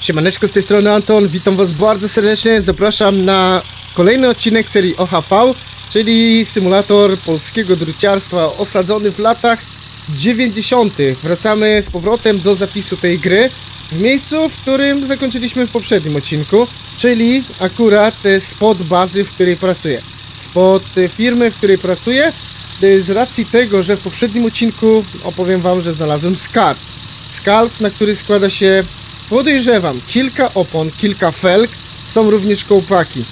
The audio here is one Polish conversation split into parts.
Siemaneczko, z tej strony Anton, witam was bardzo serdecznie, zapraszam na kolejny odcinek serii OHV, czyli symulator polskiego druciarstwa osadzony w latach 90. Wracamy z powrotem do zapisu tej gry w miejscu, w którym zakończyliśmy w poprzednim odcinku, czyli akurat e, spod bazy, w której pracuję. Spod e, firmy, w której pracuję, e, z racji tego, że w poprzednim odcinku opowiem wam, że znalazłem skarb. Skarb, na który składa się Podejrzewam, kilka opon, kilka felg, są również kołpaki.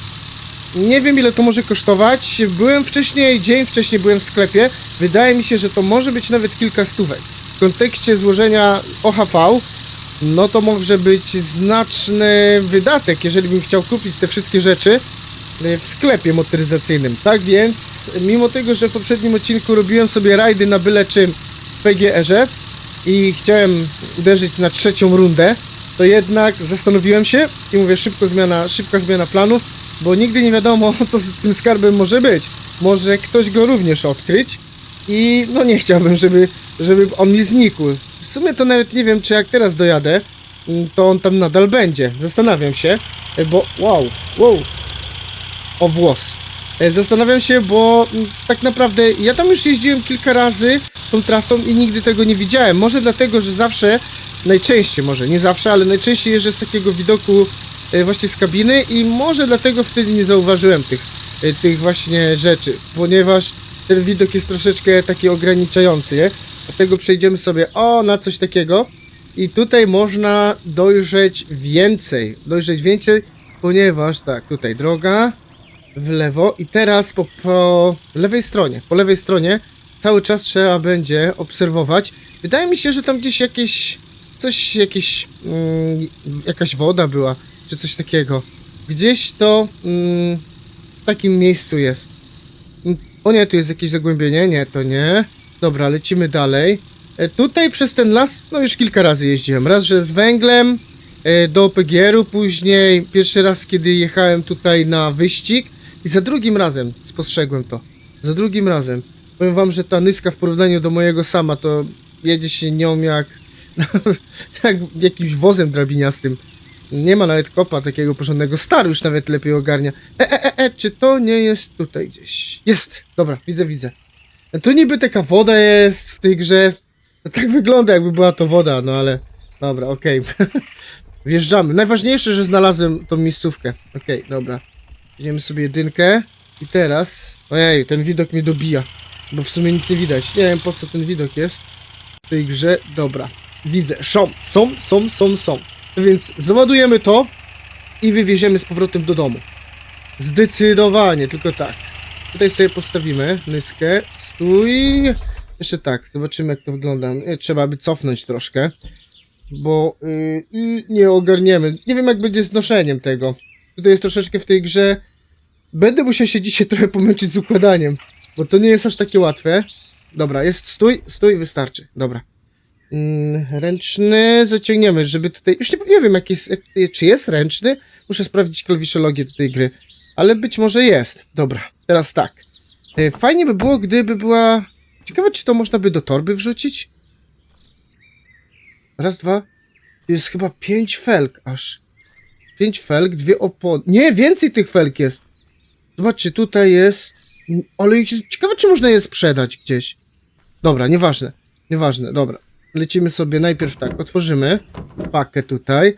Nie wiem ile to może kosztować. Byłem wcześniej, dzień wcześniej byłem w sklepie. Wydaje mi się, że to może być nawet kilka stówek. W kontekście złożenia OHV, no to może być znaczny wydatek, jeżeli bym chciał kupić te wszystkie rzeczy w sklepie motoryzacyjnym. Tak więc, mimo tego, że w poprzednim odcinku robiłem sobie rajdy na byle czym w PGR-ze i chciałem uderzyć na trzecią rundę, to jednak zastanowiłem się i mówię szybko zmiana, szybka zmiana planów, bo nigdy nie wiadomo co z tym skarbem może być. Może ktoś go również odkryć i no nie chciałbym, żeby, żeby on mi znikł. W sumie to nawet nie wiem, czy jak teraz dojadę, mm, to on tam nadal będzie. Zastanawiam się, bo wow, wow, o włos. E, Zastanawiam się, bo mm, tak naprawdę ja tam już jeździłem kilka razy tą trasą i nigdy tego nie widziałem. Może dlatego, że zawsze, najczęściej może, nie zawsze, ale najczęściej jeżdżę z takiego widoku e, właśnie z kabiny i może dlatego wtedy nie zauważyłem tych, e, tych właśnie rzeczy, ponieważ ten widok jest troszeczkę taki ograniczający, nie? Dlatego przejdziemy sobie o na coś takiego i tutaj można dojrzeć więcej, dojrzeć więcej, ponieważ tak, tutaj droga, w lewo i teraz po, po lewej stronie, po lewej stronie cały czas trzeba będzie obserwować. Wydaje mi się, że tam gdzieś jakieś coś, jakieś mm, jakaś woda była, czy coś takiego. Gdzieś to mm, w takim miejscu jest. O nie, tu jest jakieś zagłębienie, nie, to nie. Dobra, lecimy dalej. E, tutaj przez ten las, no już kilka razy jeździłem. Raz, że z węglem e, do PGR-u, później pierwszy raz, kiedy jechałem tutaj na wyścig i za drugim razem spostrzegłem to. Za drugim razem. Powiem wam, że ta nyska w porównaniu do mojego sama, to jedzie się nią jak, jak jakimś wozem drabiniastym. Nie ma nawet kopa takiego porządnego. Stary już nawet lepiej ogarnia. E, e, e, e, czy to nie jest tutaj gdzieś? Jest! Dobra, widzę, widzę. Tu niby taka woda jest w tej grze. No, tak wygląda, jakby była to woda, no ale... Dobra, okej. Wjeżdżamy. Najważniejsze, że znalazłem tą miejscówkę. Okej, dobra. Weźmiemy sobie jedynkę. I teraz... Ojej, ten widok mnie dobija. Bo w sumie nic nie widać. Nie wiem po co ten widok jest w tej grze. Dobra. Widzę. Są, są, są, są, są. Więc załadujemy to i wywieziemy z powrotem do domu. Zdecydowanie, tylko tak. Tutaj sobie postawimy nyskę. Stój. Jeszcze tak, zobaczymy jak to wygląda. Trzeba by cofnąć troszkę. Bo yy, nie ogarniemy. Nie wiem jak będzie z noszeniem tego. Tutaj jest troszeczkę w tej grze. Będę musiał się dzisiaj trochę pomęczyć z układaniem. Bo to nie jest aż takie łatwe. Dobra, jest stój, stój, wystarczy. Dobra. Mm, ręczny zaciągniemy, żeby tutaj. Już nie, nie wiem, jak jest, czy jest ręczny. Muszę sprawdzić klawiszologię do tej gry. Ale być może jest. Dobra, teraz tak. E, Fajnie by było, gdyby była. Ciekawe, czy to można by do torby wrzucić? Raz, dwa. Jest chyba pięć felg aż. Pięć felg, dwie opony. Nie, więcej tych felg jest. Zobaczcie, tutaj jest. Ale ciekawe, czy można je sprzedać gdzieś. Dobra, nieważne. Nieważne, dobra. Lecimy sobie najpierw tak, otworzymy pakę tutaj.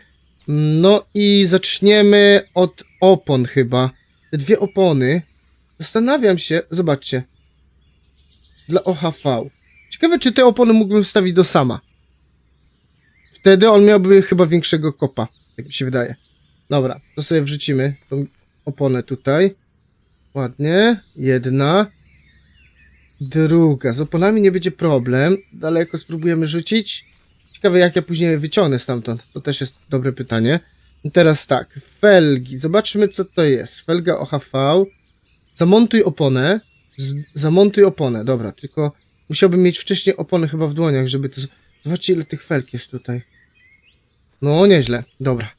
No i zaczniemy od opon chyba. Te dwie opony. Zastanawiam się, zobaczcie. Dla OHV. Ciekawe, czy te opony mógłbym wstawić do sama. Wtedy on miałby chyba większego kopa, jak mi się wydaje. Dobra, to sobie wrzucimy tą oponę tutaj. Ładnie. Jedna. Druga. Z oponami nie będzie problem. Daleko spróbujemy rzucić. Ciekawe, jak ja później wyciągnę stamtąd. To też jest dobre pytanie. I teraz tak. Felgi. Zobaczmy, co to jest. Felga OHV. Zamontuj oponę. Z zamontuj oponę. Dobra, tylko musiałbym mieć wcześniej oponę chyba w dłoniach, żeby to... Zobaczcie, ile tych felg jest tutaj. No, nieźle. Dobra.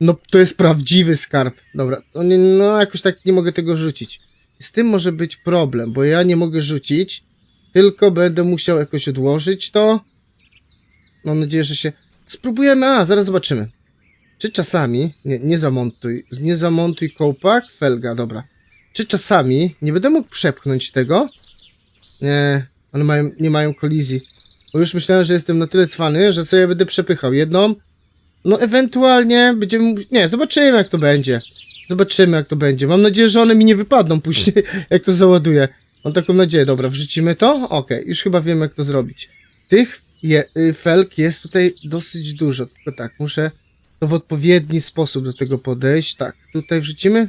No, to jest prawdziwy skarb. Dobra, no, nie, no jakoś tak nie mogę tego rzucić. Z tym może być problem, bo ja nie mogę rzucić, tylko będę musiał jakoś odłożyć to. Mam nadzieję, że się... Spróbujemy, a, zaraz zobaczymy. Czy czasami, nie, nie zamontuj, nie zamontuj kołpak, felga, dobra. Czy czasami nie będę mógł przepchnąć tego? Nie, one mają, nie mają kolizji. Bo już myślałem, że jestem na tyle cwany, że sobie będę przepychał jedną. No ewentualnie będziemy... Nie, zobaczymy jak to będzie. Zobaczymy jak to będzie. Mam nadzieję, że one mi nie wypadną później, jak to załaduję. Mam taką nadzieję. Dobra, wrzucimy to? Okej, już chyba wiem jak to zrobić. Tych je, y, felg jest tutaj dosyć dużo. Tylko tak, muszę to w odpowiedni sposób do tego podejść. Tak, tutaj wrzucimy.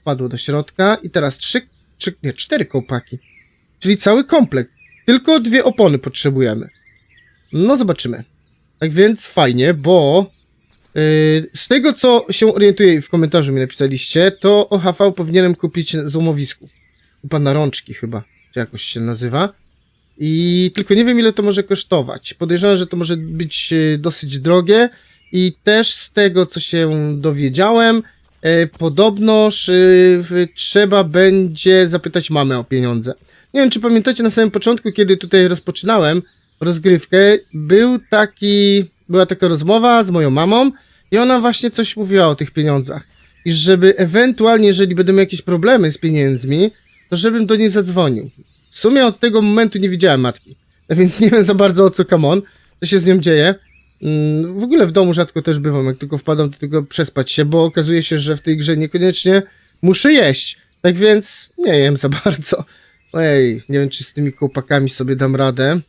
Wpadło do środka. I teraz trzy, trzy nie, cztery kołpaki. Czyli cały komplekt. Tylko dwie opony potrzebujemy. No zobaczymy. Tak więc fajnie, bo z tego co się orientuję w komentarzu mi napisaliście, to OHV powinienem kupić na złomowisku. U pana Rączki chyba, czy jakoś się nazywa. I tylko nie wiem ile to może kosztować. Podejrzewam, że to może być yy, dosyć drogie i też z tego co się dowiedziałem, yy, podobnoż yy, trzeba będzie zapytać mamę o pieniądze. Nie wiem, czy pamiętacie na samym początku, kiedy tutaj rozpoczynałem rozgrywkę, był taki, była taka rozmowa z moją mamą i ona właśnie coś mówiła o tych pieniądzach. I żeby ewentualnie, jeżeli będą jakieś problemy z pieniędzmi, to żebym do niej zadzwonił. W sumie od tego momentu nie widziałem matki, więc nie wiem za bardzo o co kamon, co się z nią dzieje. Mm, W ogóle w domu rzadko też bywam, jak tylko wpadam, to tylko przespać się, bo okazuje się, że w tej grze niekoniecznie muszę jeść. Tak więc nie jem za bardzo. Ojej, nie wiem, czy z tymi kołpakami sobie dam radę.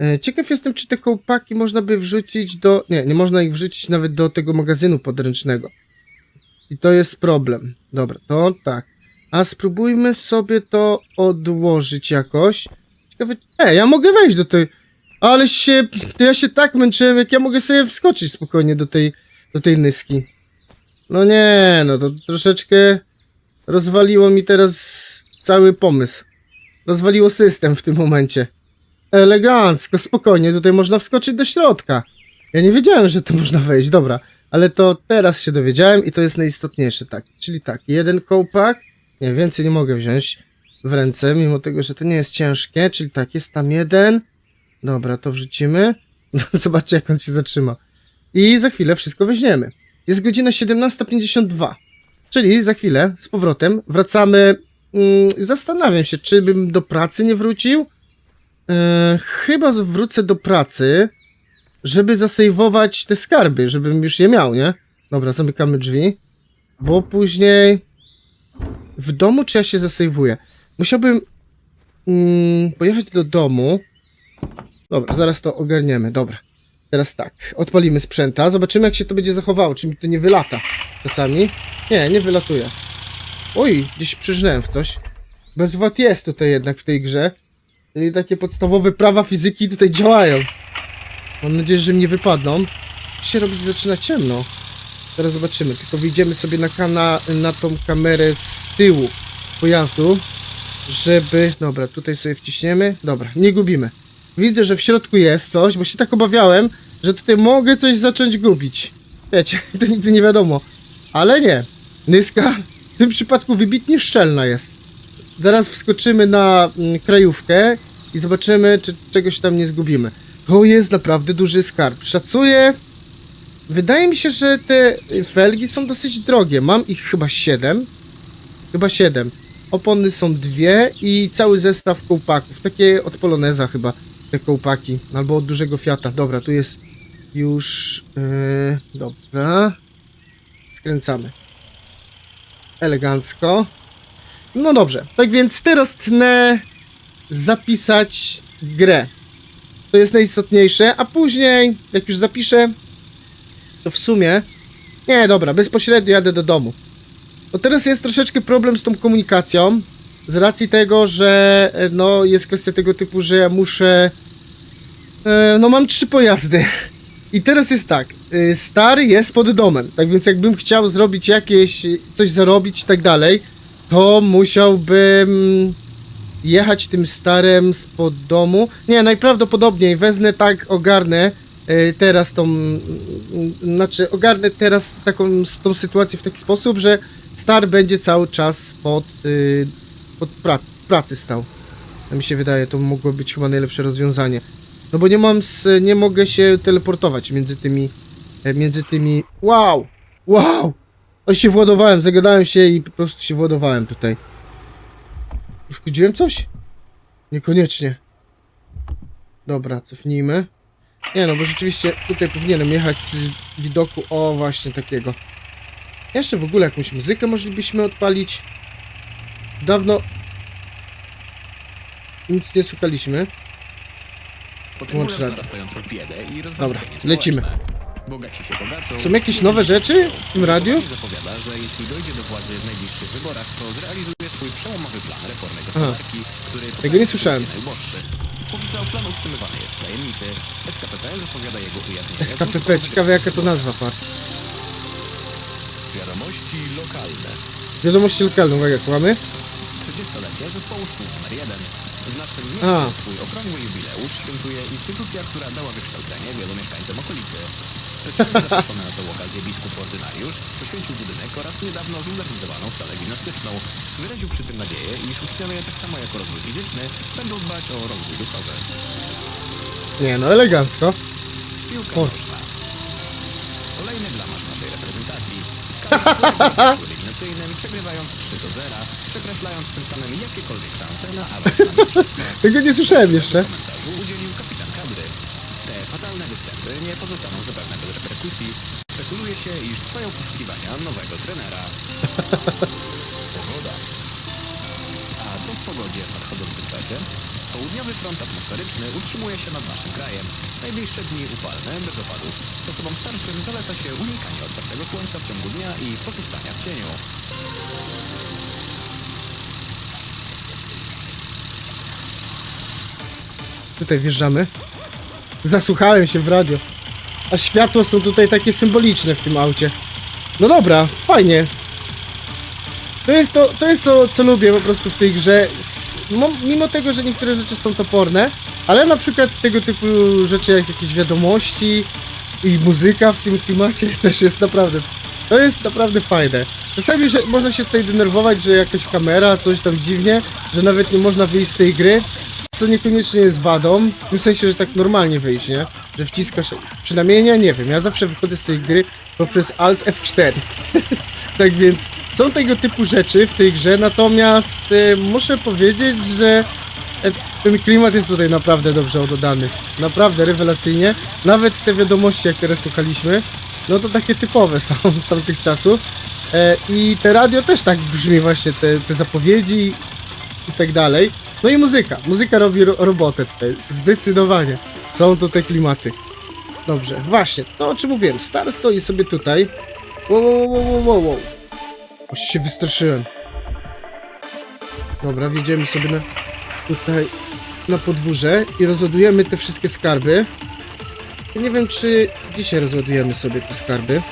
E, Ciekaw jestem, czy te kołpaki można by wrzucić do... Nie, nie można ich wrzucić nawet do tego magazynu podręcznego. I to jest problem. Dobra, to tak. A spróbujmy sobie to odłożyć jakoś. Ciekawe... E, ja mogę wejść do tej... Ale się... To ja się tak męczyłem, jak ja mogę sobie wskoczyć spokojnie do tej... Do tej nyski. No nie, no to troszeczkę rozwaliło mi teraz cały pomysł. Rozwaliło system w tym momencie. Elegancko, spokojnie, tutaj można wskoczyć do środka. Ja nie wiedziałem, że tu można wejść, dobra. Ale to teraz się dowiedziałem i to jest najistotniejsze, tak. Czyli tak, jeden kołpak, nie, więcej nie mogę wziąć w ręce, mimo tego, że to nie jest ciężkie, czyli tak, jest tam jeden. Dobra, to wrzucimy. Zobaczcie, jak on się zatrzyma. I za chwilę wszystko weźmiemy. Jest godzina 17.52. Czyli za chwilę z powrotem wracamy. Mm, zastanawiam się, czy bym do pracy nie wrócił. E, chyba wrócę do pracy, żeby zasejwować te skarby, żebym już je miał, nie? Dobra, zamykamy drzwi. Bo później w domu czy ja się zasejwuję? Musiałbym mm, pojechać do domu. Dobra, zaraz to ogarniemy. Dobra. Teraz tak, odpalimy sprzęta, zobaczymy jak się to będzie zachowało, czy mi to nie wylata czasami. Nie, nie wylatuje. Oj, gdzieś przyżnąłem w coś. Bezwład jest tutaj jednak w tej grze. Czyli takie podstawowe prawa fizyki tutaj działają. Mam nadzieję, że mi nie wypadną. Się robić zaczyna ciemno. Teraz zobaczymy, tylko wyjdziemy sobie na, kana, na tą kamerę z tyłu pojazdu, żeby... Dobra, tutaj sobie wciśniemy. Dobra, nie gubimy. Widzę, że w środku jest coś, bo się tak obawiałem, że tutaj mogę coś zacząć gubić. Wiecie, to nigdy nie wiadomo. Ale nie. Nyska w tym przypadku wybitnie szczelna jest. Zaraz wskoczymy na mm, krajówkę i zobaczymy, czy czegoś tam nie zgubimy. To jest naprawdę duży skarb. Szacuję. Wydaje mi się, że te felgi są dosyć drogie. Mam ich chyba 7. Chyba 7. Opony są dwie i cały zestaw kołpaków. Takie od Poloneza chyba te kołpaki. Albo od dużego Fiata. Dobra, tu jest już... Yy, dobra. Skręcamy. Elegancko. No dobrze, tak więc teraz tnę zapisać grę. To jest najistotniejsze, a później, jak już zapiszę, to w sumie... Nie, dobra, bezpośrednio jadę do domu. Bo teraz jest troszeczkę problem z tą komunikacją, z racji tego, że e, no jest kwestia tego typu, że ja muszę... E, no mam trzy pojazdy. I teraz jest tak, y, stary jest pod domem, tak więc jakbym chciał zrobić jakieś, coś zarobić i tak dalej, to musiałbym jechać tym starym spod domu. Nie, najprawdopodobniej wezmę tak, ogarnę y, teraz tą, mm, znaczy ogarnę teraz taką tą sytuację w taki sposób, że star będzie cały czas pod, y, pod pra w pracy stał. To mi się wydaje, to mogło być chyba najlepsze rozwiązanie. No bo nie mam, nie mogę się teleportować między tymi e, między tymi... Wow! Wow! O się władowałem, zagadałem się i po prostu się władowałem tutaj. Uszkodziłem coś? Niekoniecznie. Dobra, cofnijmy. Nie no, bo rzeczywiście tutaj powinienem jechać z widoku, o właśnie takiego. Jeszcze w ogóle jakąś muzykę moglibyśmy odpalić. Dawno nic nie słuchaliśmy. Radio. narastającą biedę i Dobra, lecimy. społeczne. Bogaci się bogacą. Są jakieś nowe rzeczy w tym radiu? zapowiada, że jeśli dojdzie do władzy w najbliższych wyborach, to zrealizuje swój przełomowy plan reformy gospodarki, który Tego nie słyszałem. Póki co plan utrzymywany jest w tajemnicy. SKPP zapowiada jego ujawnienie. SKPP, ciekawe jaka to nazwa, par. Wiadomości lokalne. Wiadomości lokalne, uwaga, słuchamy? 30-lecie zespołu szkół numer 1. W naszym A. mieście swój okrągły jubileusz świętuje instytucja, która dała wykształcenie wielu mieszkańcom okolicy. Zaproszony na tę okazję biskup ordynariusz poświęcił budynek oraz niedawno zmodernizowaną salę gimnastyczną. Wyraził przy tym nadzieję, iż uczniowie tak samo jak o rozwój fizyczny będą dbać o rozwój duchowy. Nie no, elegancko. Piłka nożna. Kolejny blamasz naszej reprezentacji. Każdy w eliminacyjnym przegrywając 3 do 0, przekreślając tym samym jakiekolwiek szanse na awans na mistrzostwo. Tego nie słyszałem jeszcze. Komentarzu udzielił kapitan kadry. Te fatalne występy nie pozostaną zapewne reperkusji. Spekuluje się, iż trwają poszukiwania nowego trenera. Pogoda. A co w pogodzie w nadchodzącym czasie? Południowy front atmosferyczny utrzymuje się nad naszym krajem. Najbliższe dni upalne, bez opadów. Osobom starszym zaleca się unikanie otwartego słońca w ciągu dnia i pozostania w cieniu. Tutaj wjeżdżamy. Zasłuchałem się w radio. A światła są tutaj takie symboliczne w tym aucie. No dobra, fajnie. To jest to, to jest to, co lubię po prostu w tej grze. Mimo tego, że niektóre rzeczy są toporne, ale na przykład tego typu rzeczy jak jakieś wiadomości i muzyka w tym klimacie też jest naprawdę. To jest naprawdę fajne. Czasami że można się tutaj denerwować, że jakaś kamera, coś tam dziwnie, że nawet nie można wyjść z tej gry, co niekoniecznie jest wadą, w tym sensie, że tak normalnie wyjść, nie? Że wciskasz, przynajmniej ja nie wiem, ja zawsze wychodzę z tej gry poprzez Alt F4. tak więc są tego typu rzeczy w tej grze, natomiast e, muszę powiedzieć, że e, ten klimat jest tutaj naprawdę dobrze dodany. Naprawdę rewelacyjnie. Nawet te wiadomości, jak które słuchaliśmy, no to takie typowe są z tamtych czasów. E, I te radio też tak brzmi właśnie, te, te zapowiedzi i tak dalej. No i muzyka. Muzyka robi ro robotę tutaj. Zdecydowanie. Są te klimaty. Dobrze, właśnie. To o czym mówiłem. Star stoi sobie tutaj. Wow, wow, wow, wow, wow. Aż się wystraszyłem. Dobra, wjedziemy sobie na tutaj na podwórze i rozładujemy te wszystkie skarby. Ja nie wiem, czy dzisiaj rozładujemy sobie te skarby.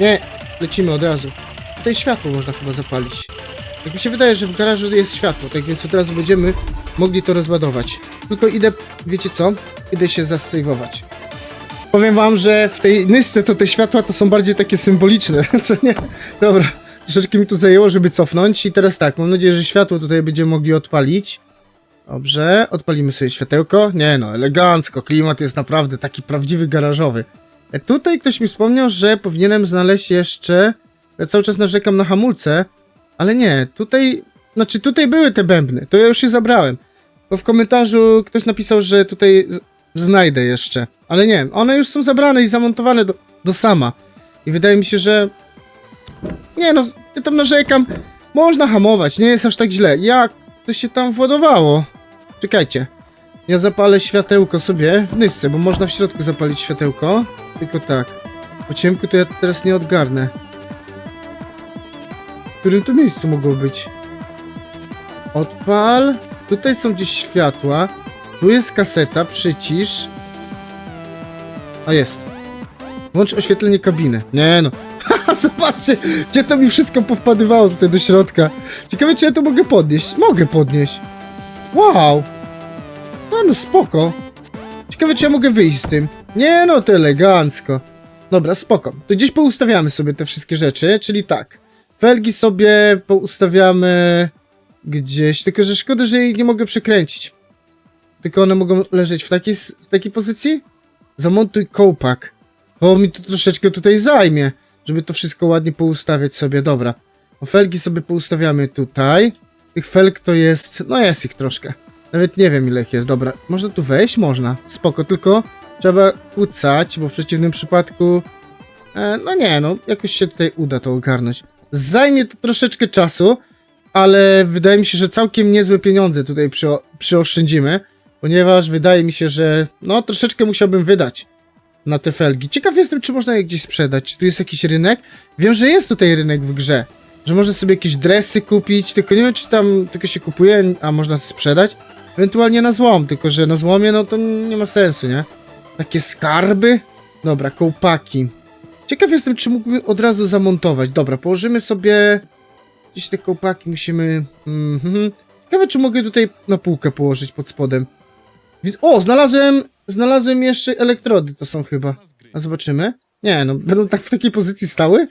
Nie, lecimy od razu. Tutaj światło można chyba zapalić. Jak mi się wydaje, że w garażu jest światło, tak więc od razu będziemy mogli to rozładować. Tylko idę, wiecie co? Idę się zasejwować. Powiem wam, że w tej nysce to te światła to są bardziej takie symboliczne, co nie? Dobra, troszeczkę mi tu zajęło, żeby cofnąć i teraz tak, mam nadzieję, że światło tutaj będziemy mogli odpalić. Dobrze, odpalimy sobie światełko. Nie no, elegancko, klimat jest naprawdę taki prawdziwy garażowy. Tutaj ktoś mi wspomniał, że powinienem znaleźć jeszcze... Ja cały czas narzekam na hamulce, ale nie, tutaj... Znaczy tutaj były te bębny, to ja już je zabrałem. Bo w komentarzu ktoś napisał, że tutaj znajdę jeszcze. Ale nie, one już są zabrane i zamontowane do, do sama. I wydaje mi się, że... Nie no, ja tam narzekam. Można hamować, nie jest aż tak źle. Jak to się tam władowało? Czekajcie. Ja zapalę światełko sobie w nysce, bo można w środku zapalić światełko. Tylko tak. Po ciemku to ja teraz nie odgarnę. W którym to miejscu mogło być? Odpal. Tutaj są gdzieś światła. Tu jest kaseta, przycisz. A jest. Włącz oświetlenie kabiny. Nie no. Zobaczcie, gdzie to mi wszystko powpadywało tutaj do środka. Ciekawe, czy ja to mogę podnieść. Mogę podnieść. Wow. No, no spoko. Ciekawe, czy ja mogę wyjść z tym. Nie no, to elegancko. Dobra, spoko. To gdzieś poustawiamy sobie te wszystkie rzeczy, czyli tak. Felgi sobie poustawiamy gdzieś, tylko że szkoda, że jej nie mogę przekręcić. Tylko one mogą leżeć w takiej, w takiej pozycji? Zamontuj kołpak. Bo mi to troszeczkę tutaj zajmie, żeby to wszystko ładnie poustawiać sobie. Dobra. O felgi sobie poustawiamy tutaj. Tych felg to jest... No jest ich troszkę. Nawet nie wiem ile ich jest. Dobra. Można tu wejść? Można. Spoko, tylko trzeba kucać, bo w przeciwnym przypadku... E, no nie, no jakoś się tutaj uda to ogarnąć. Zajmie to troszeczkę czasu, ale wydaje mi się, że całkiem niezłe pieniądze tutaj przyo- przyoszczędzimy, ponieważ wydaje mi się, że no troszeczkę musiałbym wydać na te felgi. Ciekaw jestem, czy można je gdzieś sprzedać, czy tu jest jakiś rynek. Wiem, że jest tutaj rynek w grze, że można sobie jakieś dresy kupić, tylko nie wiem, czy tam tylko się kupuje, a można sprzedać. Ewentualnie na złom, tylko że na złomie no to nie ma sensu, nie? Takie skarby? Dobra, kołpaki. Ciekaw jestem, czy mógłbym od razu zamontować. Dobra, położymy sobie... Gdzieś te kołpaki musimy... Mhm. Ciekawe, czy mogę tutaj na półkę położyć pod spodem. O, znalazłem... Znalazłem jeszcze elektrody, to są chyba. A zobaczymy. Nie, no, będą tak w takiej pozycji stały?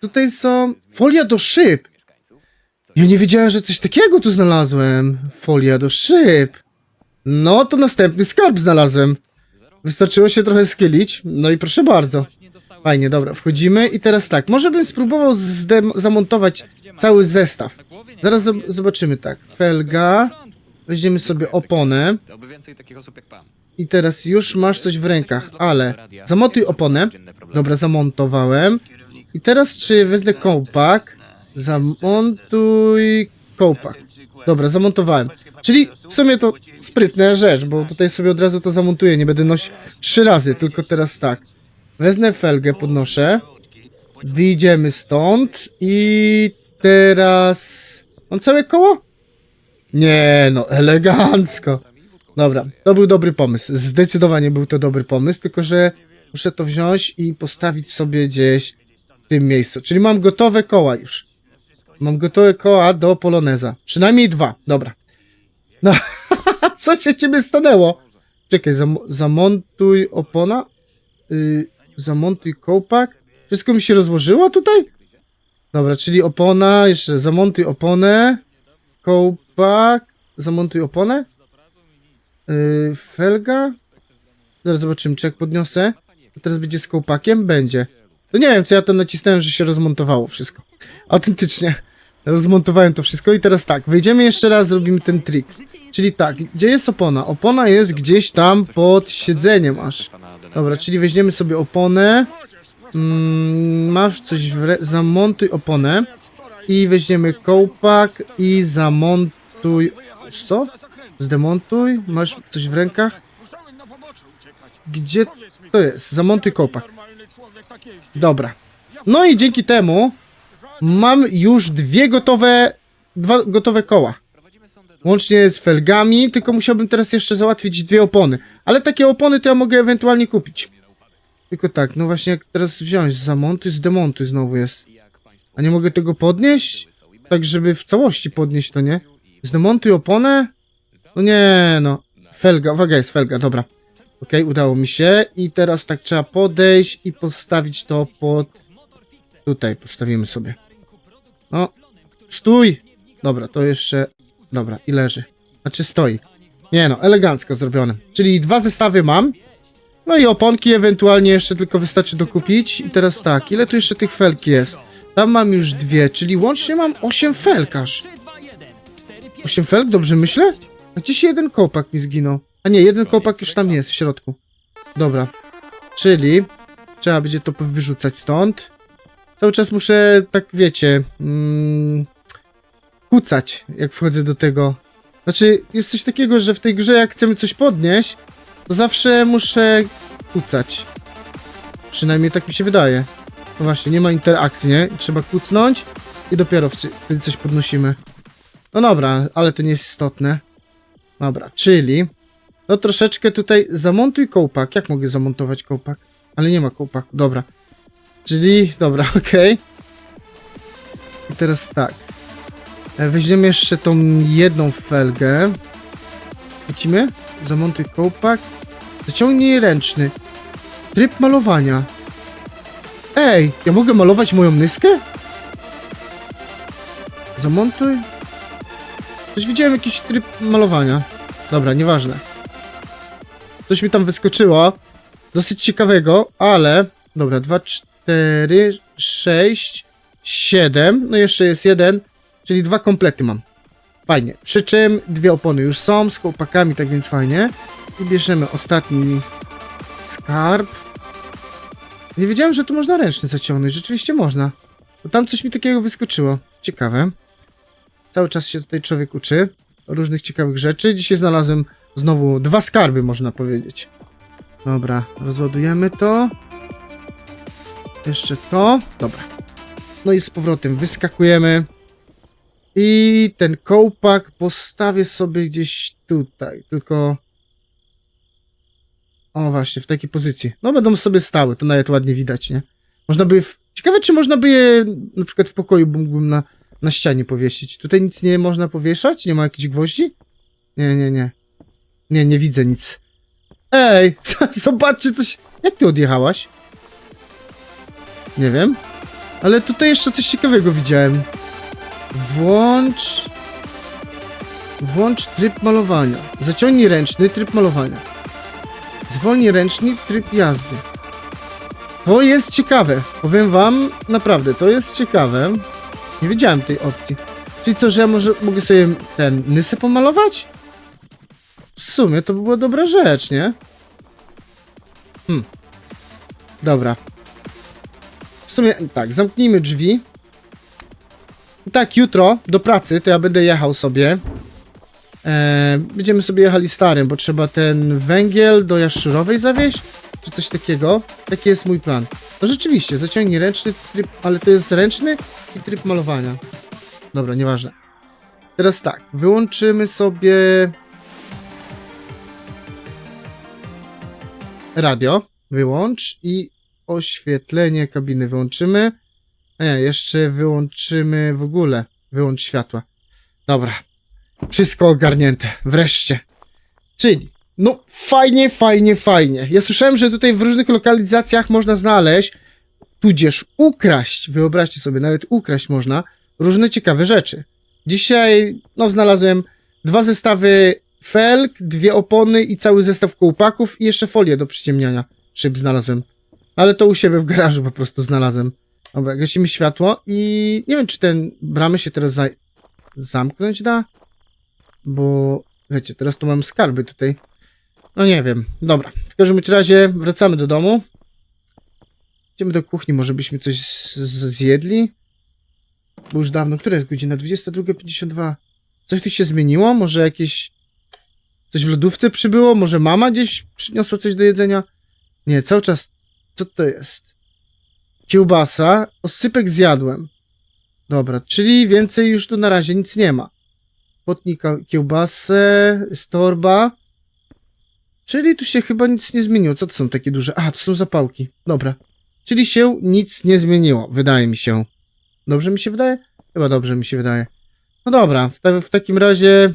Tutaj są... Folia do szyb! Ja nie wiedziałem, że coś takiego tu znalazłem. Folia do szyb. No, to następny skarb znalazłem. Wystarczyło się trochę schylić. No i proszę bardzo. Fajnie, dobra, wchodzimy i teraz tak, może bym spróbował zamontować cały zestaw. Zaraz zob- zobaczymy tak, felga, weźmiemy sobie oponę. I teraz już masz coś w rękach, ale zamontuj oponę, dobra, zamontowałem. I teraz czy wezmę kołpak, zamontuj kołpak, dobra, zamontowałem, czyli w sumie to sprytna rzecz, bo tutaj sobie od razu to zamontuję, nie będę nosić trzy razy, tylko teraz tak, wezmę felgę, podnoszę, wyjdziemy stąd i teraz... Mam całe koło? Nie, no, elegancko. Dobra, to był dobry pomysł. Zdecydowanie był to dobry pomysł, tylko że muszę to wziąć i postawić sobie gdzieś w tym miejscu. Czyli mam gotowe koła już. Mam gotowe koła do poloneza. Przynajmniej dwa, dobra. No, co się ciebie stanęło? Czekaj, zam zamontuj opona. Y, zamontuj kołpak. Wszystko mi się rozłożyło tutaj? Dobra, czyli opona, jeszcze zamontuj oponę. Kołpak. Zamontuj oponę. Yy, felga. Zaraz zobaczymy, czy jak podniosę. To teraz będzie z kołpakiem? Będzie. To nie wiem, co ja tam nacisnąłem, że się rozmontowało wszystko. Autentycznie. Rozmontowałem to wszystko i teraz tak, wejdziemy jeszcze raz, zrobimy ten trik. Czyli tak, gdzie jest opona? Opona jest gdzieś tam pod siedzeniem aż. Dobra, czyli weźmiemy sobie oponę. Mm, masz coś w. Zamontuj oponę. I weźmiemy kołpak i zamontuj... Co? Zdemontuj. Masz coś w rękach? Gdzie to jest? Zamontuj kołpak. Dobra. No i dzięki temu mam już dwie gotowe... Dwa gotowe koła. Łącznie z felgami, tylko musiałbym teraz jeszcze załatwić dwie opony. Ale takie opony to ja mogę ewentualnie kupić. Tylko tak, no właśnie jak teraz wziąć, zamontuj, zdemontuj znowu jest. A nie mogę tego podnieść? Tak, żeby w całości podnieść to, nie? Zdemontuj oponę? No nie, no. Felga, uwaga, jest felga, dobra. Okej, udało mi się. I teraz tak trzeba podejść i postawić to pod... Tutaj postawimy sobie. No, stój! Dobra, to jeszcze... Dobra, i leży. Znaczy stoi. Nie no, elegancko zrobione. Czyli dwa zestawy mam. No i oponki ewentualnie jeszcze tylko wystarczy dokupić. I teraz tak, ile tu jeszcze tych felk jest? Tam mam już dwie, czyli łącznie mam 8 felkarz. 8 felk, dobrze myślę? A gdzieś jeden kołpak mi zginął. A nie, jeden kołpak już tam jest w środku. Dobra. Czyli trzeba będzie to wyrzucać stąd. Cały czas muszę, tak wiecie, mm, kucać, jak wchodzę do tego. Znaczy, jest coś takiego, że w tej grze, jak chcemy coś podnieść, to zawsze muszę kucać. Przynajmniej tak mi się wydaje. No właśnie, nie ma interakcji, nie? Trzeba kucnąć i dopiero wtedy coś podnosimy. No dobra, ale to nie jest istotne. Dobra, czyli... No troszeczkę tutaj zamontuj kołpak. Jak mogę zamontować kołpak? Ale nie ma kołpaku, dobra. Czyli, dobra, okej. I teraz tak. Weźmiemy jeszcze tą jedną felgę. Widzimy? Zamontuj kołpak. Zaciągnij ręczny. Tryb malowania. Ej, ja mogę malować moją nyskę? Zamontuj. Coś widziałem jakiś tryb malowania. Dobra, nieważne. Coś mi tam wyskoczyło. Dosyć ciekawego, ale Dobra, dwa, cztery, sześć, siedem. No jeszcze jest jeden, czyli dwa komplety mam. Fajnie. Przy czym dwie opony już są z chłopakami, tak więc fajnie. I bierzemy ostatni skarb. Nie wiedziałem, że tu można ręczny zaciągnąć. Rzeczywiście można. Bo tam coś mi takiego wyskoczyło. Ciekawe. Cały czas się tutaj człowiek uczy różnych ciekawych rzeczy. Dzisiaj znalazłem znowu dwa skarby, można powiedzieć. Dobra, rozładujemy to. Jeszcze to. Dobra. No i z powrotem wyskakujemy. I ten kołpak postawię sobie gdzieś tutaj. Tylko. O, właśnie, w takiej pozycji. No, będą sobie stały, to nawet ładnie widać, nie? Można by. W... Ciekawe, czy można by je na przykład w pokoju mógłbym na, na ścianie powiesić. Tutaj nic nie można powieszać? Nie ma jakichś gwoździ? Nie, nie, nie. Nie, nie widzę nic. Ej, zobaczcie coś. Jak ty odjechałaś? Nie wiem. Ale tutaj jeszcze coś ciekawego widziałem. Włącz. Włącz tryb malowania. Zaciągnij ręczny tryb malowania. Zwolnij ręczny tryb jazdy. To jest ciekawe. Powiem wam, naprawdę, to jest ciekawe. Nie wiedziałem tej opcji. Czyli co, że ja może mogę sobie ten nysę pomalować? W sumie to by była dobra rzecz, nie? Hmm. Dobra. W sumie tak, zamknijmy drzwi. Tak, jutro do pracy to ja będę jechał sobie. Eee, będziemy sobie jechali starym, bo trzeba ten węgiel do jaszczurowej zawieźć, czy coś takiego. Taki jest mój plan. No rzeczywiście, zaciągnij ręczny tryb, ale to jest ręczny i tryb malowania. Dobra, nieważne. Teraz tak, wyłączymy sobie radio, wyłącz i oświetlenie kabiny wyłączymy. Nie, jeszcze wyłączymy w ogóle. Wyłącz światła. Dobra. Wszystko ogarnięte. Wreszcie. Czyli, no fajnie, fajnie, fajnie. Ja słyszałem, że tutaj w różnych lokalizacjach można znaleźć, tudzież ukraść, wyobraźcie sobie, nawet ukraść można różne ciekawe rzeczy. Dzisiaj, no, znalazłem dwa zestawy felg, dwie opony i cały zestaw kołpaków i jeszcze folię do przyciemniania szyb znalazłem. Ale to u siebie w garażu po prostu znalazłem. Dobra, gasimy światło i nie wiem, czy ten bramy się teraz za... zamknąć da? Bo, wiecie, teraz tu mam skarby tutaj. No nie wiem. Dobra, w każdym razie wracamy do domu. Idziemy do kuchni, może byśmy coś zjedli? Bo już dawno, która jest godzina? 22.52. Coś tu się zmieniło? Może jakieś... Coś w lodówce przybyło? Może mama gdzieś przyniosła coś do jedzenia? Nie, cały czas... Co to jest? Kiełbasa. Osypek zjadłem. Dobra, czyli więcej już tu na razie nic nie ma. Potnika kiełbasę, jest torba. Czyli tu się chyba nic nie zmieniło. Co to są takie duże? A, to są zapałki. Dobra. Czyli się nic nie zmieniło, wydaje mi się. Dobrze mi się wydaje? Chyba dobrze mi się wydaje. No dobra, w, ta w takim razie,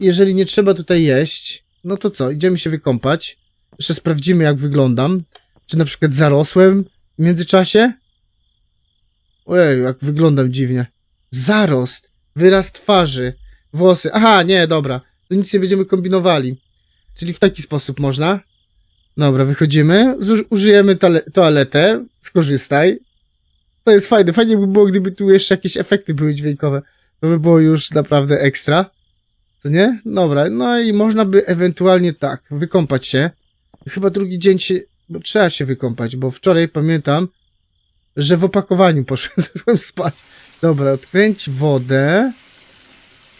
jeżeli nie trzeba tutaj jeść, no to co, idziemy się wykąpać. Jeszcze sprawdzimy, jak wyglądam. Czy na przykład zarosłem w międzyczasie? Ojej, jak wyglądam dziwnie. Zarost, wyraz twarzy, włosy. Aha, nie, dobra. To nic nie będziemy kombinowali. Czyli w taki sposób można. Dobra, wychodzimy. Użyjemy toaletę. Skorzystaj. To jest fajne. Fajnie by było, gdyby tu jeszcze jakieś efekty były dźwiękowe. To by było już naprawdę ekstra. Co nie? Dobra, no i można by ewentualnie tak, wykąpać się. Chyba drugi dzień się, bo trzeba się wykąpać, bo wczoraj pamiętam, że w opakowaniu poszedłem spać. Dobra, odkręć wodę.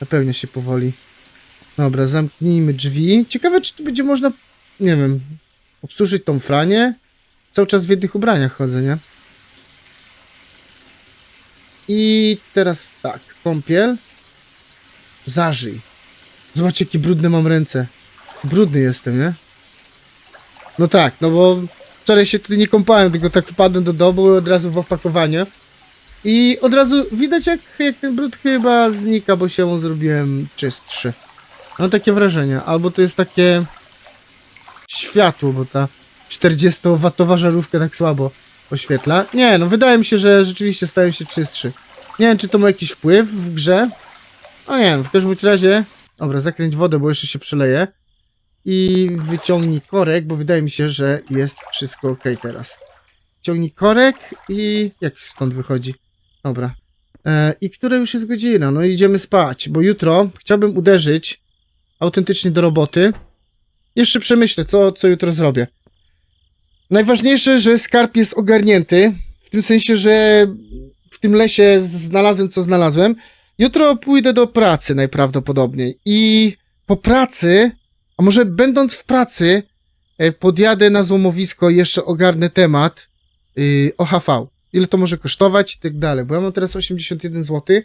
Napełnia się powoli. Dobra, zamknijmy drzwi. Ciekawe, czy tu będzie można, nie wiem, obsłużyć tą franię. Cały czas w jednych ubraniach chodzę, nie? I teraz tak, kąpiel. Zażyj. Zobaczcie, jakie brudne mam ręce. Brudny jestem, nie? No tak, no bo wczoraj się tutaj nie kąpałem, tylko tak wpadłem do domu od razu w opakowanie. I od razu widać, jak, jak ten brud chyba znika, bo się mu zrobiłem czystszy. Mam takie wrażenie. Albo to jest takie światło, bo ta 40-watowa żarówka tak słabo oświetla. Nie, no wydaje mi się, że rzeczywiście stają się czystszy. Nie wiem, czy to ma jakiś wpływ w grze. No nie wiem, w każdym razie... Dobra, zakręć wodę, bo jeszcze się przeleje. I wyciągnij korek, bo wydaje mi się, że jest wszystko ok teraz. Ciągnij korek i jak stąd wychodzi? Dobra. E, I która już jest godzina? No idziemy spać, bo jutro chciałbym uderzyć autentycznie do roboty. Jeszcze przemyślę, co, co jutro zrobię. Najważniejsze, że skarb jest ogarnięty, w tym sensie, że w tym lesie znalazłem, co znalazłem. Jutro pójdę do pracy najprawdopodobniej i po pracy, a może będąc w pracy, e, podjadę na złomowisko i jeszcze ogarnę temat yy, OHV. Ile to może kosztować i tak dalej, bo ja mam teraz 81 zł.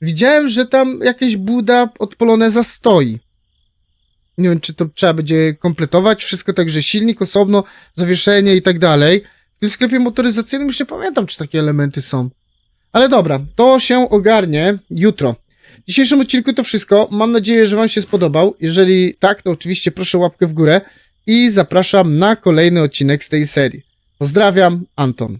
Widziałem, że tam jakaś buda od Poloneza stoi. Nie wiem, czy to trzeba będzie kompletować, wszystko także silnik osobno, zawieszenie i tak dalej. W tym sklepie motoryzacyjnym już nie pamiętam, czy takie elementy są. Ale dobra, to się ogarnie jutro. W dzisiejszym odcinku to wszystko. Mam nadzieję, że Wam się spodobał. Jeżeli tak, to oczywiście proszę łapkę w górę i zapraszam na kolejny odcinek z tej serii. Pozdrawiam, Anton.